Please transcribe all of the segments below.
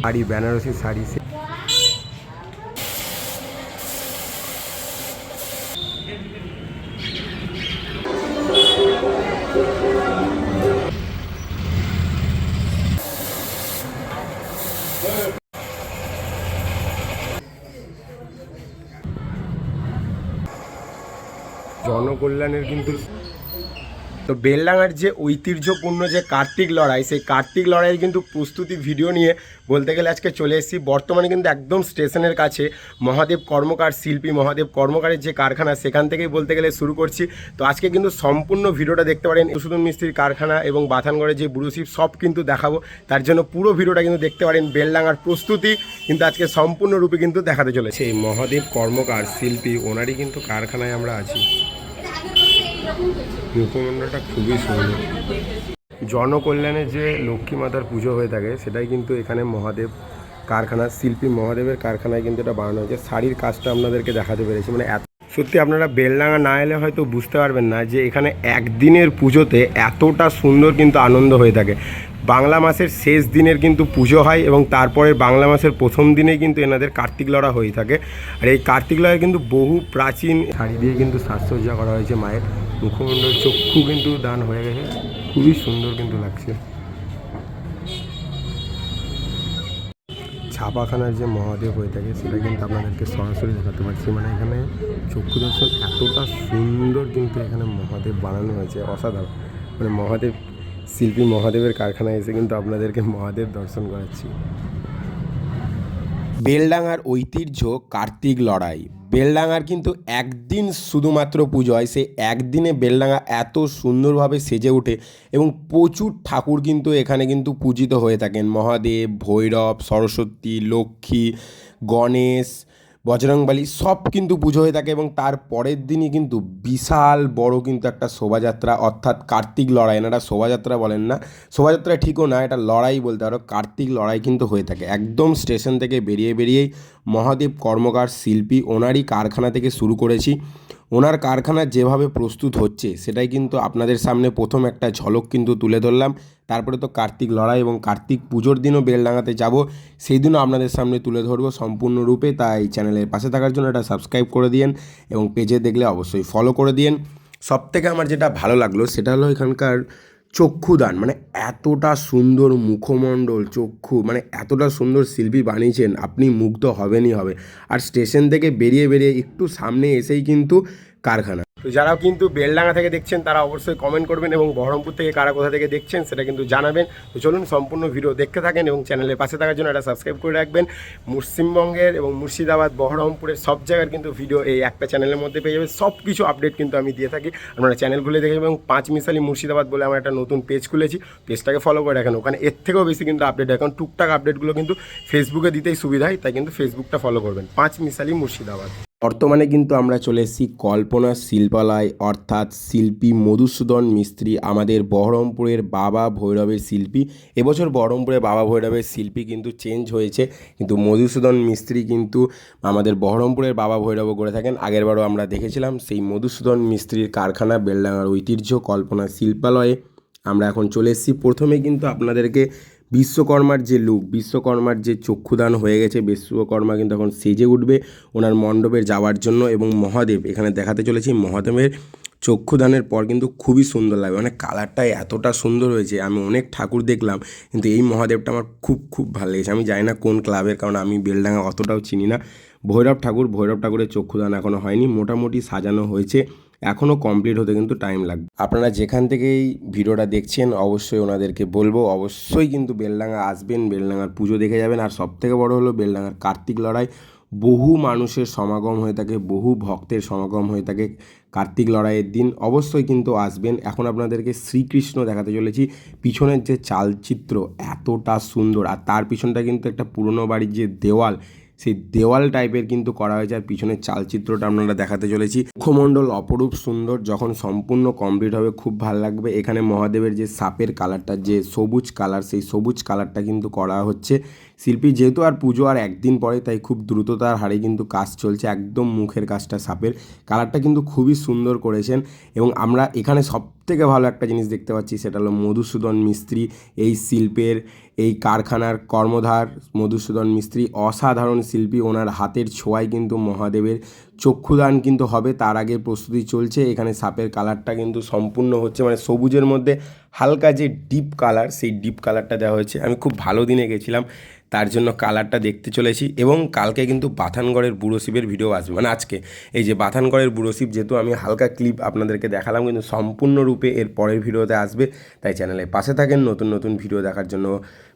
শাড়ি বেনারসি শাড়ি জনকল্যাণের কিন্তু তো বেলডাঙার যে ঐতিহ্যপূর্ণ যে কার্তিক লড়াই, সেই কার্তিক লড়াইয়ের কিন্তু প্রস্তুতি ভিডিও নিয়ে বলতে গেলে আজকে চলে এসেছি। বর্তমানে কিন্তু একদম স্টেশনের কাছে মহাদেব কর্মকার, শিল্পী মহাদেব কর্মকারের যে কারখানা, সেখান থেকেই বলতে গেলে শুরু করছি। তো আজকে কিন্তু সম্পূর্ণ ভিডিওটা দেখতে পারেন। সুদন মিস্ত্রির কারখানা এবং বাথানগড়ের যে বুড়োশিপ সব কিন্তু দেখাবো। তার জন্য পুরো ভিডিওটা কিন্তু দেখতে পারেন বেলডাঙার প্রস্তুতি, কিন্তু আজকে সম্পূর্ণরূপে কিন্তু দেখাতে চলেছে। এই মহাদেব কর্মকার, শিল্পী, ওনারই কিন্তু কারখানায় আমরা আছি। মুখমণ্ডলটা খুবই সুন্দর। জনকল্যাণে যে লক্ষ্মী মাতার পুজো হয়ে থাকে, সেটাই কিন্তু এখানে মহাদেব কারখানা, শিল্পী মহাদেবের কারখানায় কিন্তু এটা বানানো হয়েছে। শাড়ির কাজটা আপনাদেরকে দেখাতে পেরেছি। মানে এত সত্যি আপনারা বেলডাঙা না এলে হয়তো বুঝতে পারবেন না যে এখানে একদিনের পুজোতে এতটা সুন্দর কিন্তু আনন্দ হয়ে থাকে। বাংলা মাসের শেষ দিনের কিন্তু পুজো হয় এবং তারপরে বাংলা মাসের প্রথম দিনেই কিন্তু এনাদের কার্তিক লড়া হয়ে থাকে। আর এই কার্তিক লড়াই কিন্তু বহু প্রাচীন শাড়ি দিয়ে কিন্তু সাজসজ্জা করা হয়েছে মায়ের। মুখমণ্ডল চক্ষু কিন্তু দান হয়ে গেছে। খুবই সুন্দর কিন্তু লাগছে। ছাপাখানার যে মহাদেব হয়ে থাকে, সেটা কিন্তু আপনাদেরকে সরাসরি দেখাতে পারছি। মানে এখানে চক্ষু দর্শন এতটা সুন্দর কিন্তু এখানে মহাদেব বানানো হয়েছে। অসাধারণ। মানে মহাদেব শিল্পী মহাদেবের কারখানায় এসে কিন্তু আপনাদেরকে মহাদেব দর্শন করাচ্ছি। বেলডাঙার ঐতিহ্য, কার্তিক লড়াই। বেলডাঙার কিন্তু একদিন শুধুমাত্র পুজো হয় সে একদিনে বেলডাঙা এত সুন্দরভাবে সেজে ওঠে এবং প্রচুর ঠাকুর কিন্তু এখানে কিন্তু পূজিত হয়ে থাকেন। মহাদেব, ভৈরব, সরস্বতী, লক্ষ্মী, গণেশ বজরংবলী সব কিন্তু পুজো হয়ে থাকে এবং তার পরের দিনই কিন্তু বিশাল বড় কিন্তু একটা শোভাযাত্রা, অর্থাৎ কার্তিক লড়াই। এনারা শোভাযাত্রা বলেন না। শোভাযাত্রা ঠিকও না, এটা লড়াই বলতে পারো, কার্তিক লড়াই কিন্তু হয়ে থাকে। একদম স্টেশন থেকে বেরিয়ে বেরিয়েই মহাদেব কর্মকার শিল্পী ওনারই কারখানা থেকে শুরু করেছি। ওনার কারখানা যেভাবে প্রস্তুত হচ্ছে, সেটাই কিন্তু আপনাদের সামনে প্রথম একটা ঝলক কিন্তু তুলে ধরলাম। তারপরে তো কার্তিক লড়াই এবং কার্তিক পুজোর দিনও বেলডাঙাতে যাব। সেই দিনও আপনাদের সামনে তুলে ধরবো সম্পূর্ণরূপে। তাই চ্যানেলের পাশে থাকার জন্য এটা সাবস্ক্রাইব করে দিন এবং পেজে দেখলে অবশ্যই ফলো করে দিন সব থেকে আমার যেটা ভালো লাগল, সেটা হলো এখানকার চক্ষুদান মানে এতটা সুন্দর মুখমণ্ডল, চক্ষু মানে এতটা সুন্দর শিল্পী বানিয়েছেন, আপনি মুগ্ধ হবেনই হবে। আর স্টেশন থেকে বেরিয়ে বেরিয়ে একটু সামনে এসেই কিন্তু কারখানা। তো যারাও কিন্তু বেলডাঙ্গা থেকে দেখছেন, তারা অবশ্যই কমেন্ট করবেন এবং বহরমপুর থেকে কারা কোথা থেকে দেখছেন সেটা কিন্তু জানাবেন। তো চলুন সম্পূর্ণ ভিডিও দেখতে থাকেন এবং চ্যানেলের পাশে থাকার জন্য এটা সাবস্ক্রাইব করে রাখবেন। পশ্চিমবঙ্গের এবং মুর্শিদাবাদ, বহরমপুরের সব জায়গার কিন্তু ভিডিও এই একটা চ্যানেলের মধ্যে পেয়ে যাবে সব কিছু আপডেট কিন্তু আমি দিয়ে থাকি। আপনারা চ্যানেল খুলে দেখে এবং পাঁচ মিশালি মুর্শিদাবাদ বলে আমার একটা নতুন পেজ খুলেছি। পেজটাকে ফলো করে রাখেন। ওখানে এর থেকেও বেশি কিন্তু আপডেট হয়। কারণ টুকটাক আপডেটগুলো কিন্তু ফেসবুকে দিতেই সুবিধা হয়, তাই কিন্তু ফেসবুকটা ফলো করবেন। পাঁচ মিশালি মুর্শিদাবাদ। বর্তমানে কিন্তু আমরা চলে এসেছি কল্পনা শিল্পালয়, অর্থাৎ শিল্পী মধুসূদন মিস্ত্রি, আমাদের বহরমপুরের বাবা ভৈরবের শিল্পী। এবছর বহরমপুরের বাবা ভৈরবের শিল্পী কিন্তু চেঞ্জ হয়েছে। কিন্তু মধুসূদন মিস্ত্রি কিন্তু আমাদের বহরমপুরের বাবা ভৈরবও করে থাকেন। আগেরবারও আমরা দেখেছিলাম সেই মধুসূদন মিস্ত্রির কারখানা বেলডাঙার ঐতিহ্য কল্পনা শিল্পালয়ে। আমরা এখন চলে এসেছি। প্রথমে কিন্তু আপনাদেরকে বিশ্বকর্মার যে লুক, বিশ্বকর্মার যে চক্ষুদান হয়ে গেছে, বিশ্বকর্মা কিন্তু এখন সেজে উঠবে ওনার মণ্ডপে যাওয়ার জন্য এবং মহাদেব, এখানে দেখাতে চলেছি মহাদেবের চক্ষুদানের পর কিন্তু খুবই সুন্দর লাগবে। মানে কালারটা এতটা সুন্দর হয়েছে, আমি অনেক ঠাকুর দেখলাম, কিন্তু এই মহাদেবটা আমার খুব খুব ভালো লেগেছে। আমি জানি না কোন ক্লাবের, কারণ আমি বেলডাঙ্গা অতটাও চিনি না। ভৈরব ঠাকুর, ভৈরব ঠাকুরের চক্ষুদান এখনও হয়নি, মোটামুটি সাজানো হয়েছে। এখনও কমপ্লিট হতে কিন্তু টাইম লাগবে। আপনারা যেখান থেকেই ভিডিওটা দেখছেন, অবশ্যই ওনাদেরকে বলব, অবশ্যই কিন্তু বেলডাঙ্গা আসবেন, বেলডাঙ্গার পুজো দেখে যাবেন, আর সবথেকে বড় হলো বেলডাঙ্গার কার্তিক লড়াই। বহু মানুষের সমাগম হয়ে থাকে, বহু ভক্তের সমাগম হয়ে থাকে কার্তিক লড়াইয়ের দিন। অবশ্যই কিন্তু আসবেন। এখন আপনাদেরকে শ্রীকৃষ্ণ দেখাতে চলেছি। পিছনের যে চালচিত্র এতটা সুন্দর, আর তার পিছনটা কিন্তু একটা পুরনো বাড়ির যে দেওয়াল সেই দেওয়াল টাইপের কিন্তু করা হয়েছে আর পিছনের চালচিত্রটা আপনারা দেখাতে চলেছি। মুখমণ্ডল অপরূপ, সুন্দর, যখন সম্পূর্ণ কমপ্লিট হবে, খুব ভালো লাগবে। এখানে মহাদেবের যে সাপের কালারটা যে সবুজ কালার সেই সবুজ কালারটা কিন্তু করা হচ্ছে। শিল্পী যেহেতু আর পুজো আর একদিন পরে, তাই খুব দ্রুততার হারে কিন্তু কাজ চলছে, একদম মুখের কাজটা সাপের। কালারটা কিন্তু খুবই সুন্দর করেছেন এবং আমরা এখানে সব থেকে ভালো একটা জিনিস দেখতে পাচ্ছি, সেটা হলো মধুসূদন মিস্ত্রি, এই শিল্পের এই কারখানার কর্মধার মধুসূদন মিস্ত্রি, অসাধারণ শিল্পী। ওনার হাতের ছোঁয়ায় কিন্তু মহাদেবের চক্ষুদান কিন্তু হবে, তার আগে প্রস্তুতি চলছে। এখানে সাপের কালারটা কিন্তু সম্পূর্ণ হচ্ছে মানে সবুজের মধ্যে হালকা যে ডিপ কালার সেই ডিপ কালারটা দেওয়া হয়েছে। আমি খুব ভালো দিনে গেছিলাম, তার জন্য কালারটা দেখতে চলেছি এবং কালকে কিন্তু বাথানগড়ের বুড়ো শিবের ভিডিও আসবে। মানে আজকে। এই যে বাথানগড়ের বুড়ো শিব, যেহেতু আমি হালকা ক্লিপ আপনাদেরকে দেখালাম, কিন্তু সম্পূর্ণরূপে এর পরের ভিডিওতে আসবে, তাই চ্যানেলে পাশে থাকেন। নতুন নতুন ভিডিও দেখার জন্য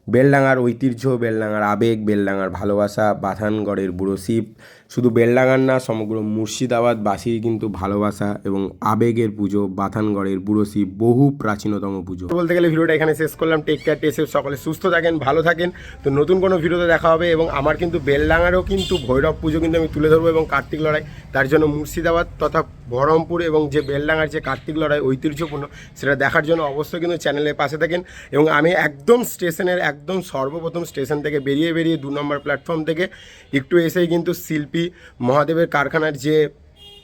বেলডাঙার ঐতিহ্য বেলডাঙার আবেগ বেলডাঙার ভালোবাসা, বাথানগড়ের বুড়ো শিব শুধু বেলডাঙার না, সমগ্র মুর্শিদাবাদবাসীর কিন্তু ভালোবাসা এবং আবেগের পুজো, বাথানগড়ের বুড়ো শিব বহু প্রাচীনতম পুজো। বলতে গেলে ভিডিওটা এখানে শেষ করলাম। টেক কেয়ার টেসে সকলে সুস্থ থাকেন, ভালো থাকেন। তো নতুন কোনো ভিডিওতে দেখা হবে এবং আমার কিন্তু বেলডাঙারও কিন্তু ভৈরব পুজো কিন্তু আমি তুলে ধরবো এবং কার্তিক লড়াই, তার জন্য মুর্শিদাবাদ তথা বহরমপুর এবং যে বেলডাঙার যে কার্তিক লড়াই ঐতিহ্যপূর্ণ, সেটা দেখার জন্য অবশ্যই কিন্তু চ্যানেলের পাশে থাকেন এবং আমি একদম স্টেশনের, একদম সর্বপ্রথম স্টেশন থেকে বেরিয়ে বেরিয়ে দু নম্বর প্ল্যাটফর্ম থেকে একটু এসেই কিন্তু শিল্পী মহাদেবের কারখানার যে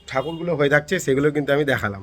ঠাকুরগুলো হয়ে থাকছে সেগুলো কিন্তু আমি দেখালাম।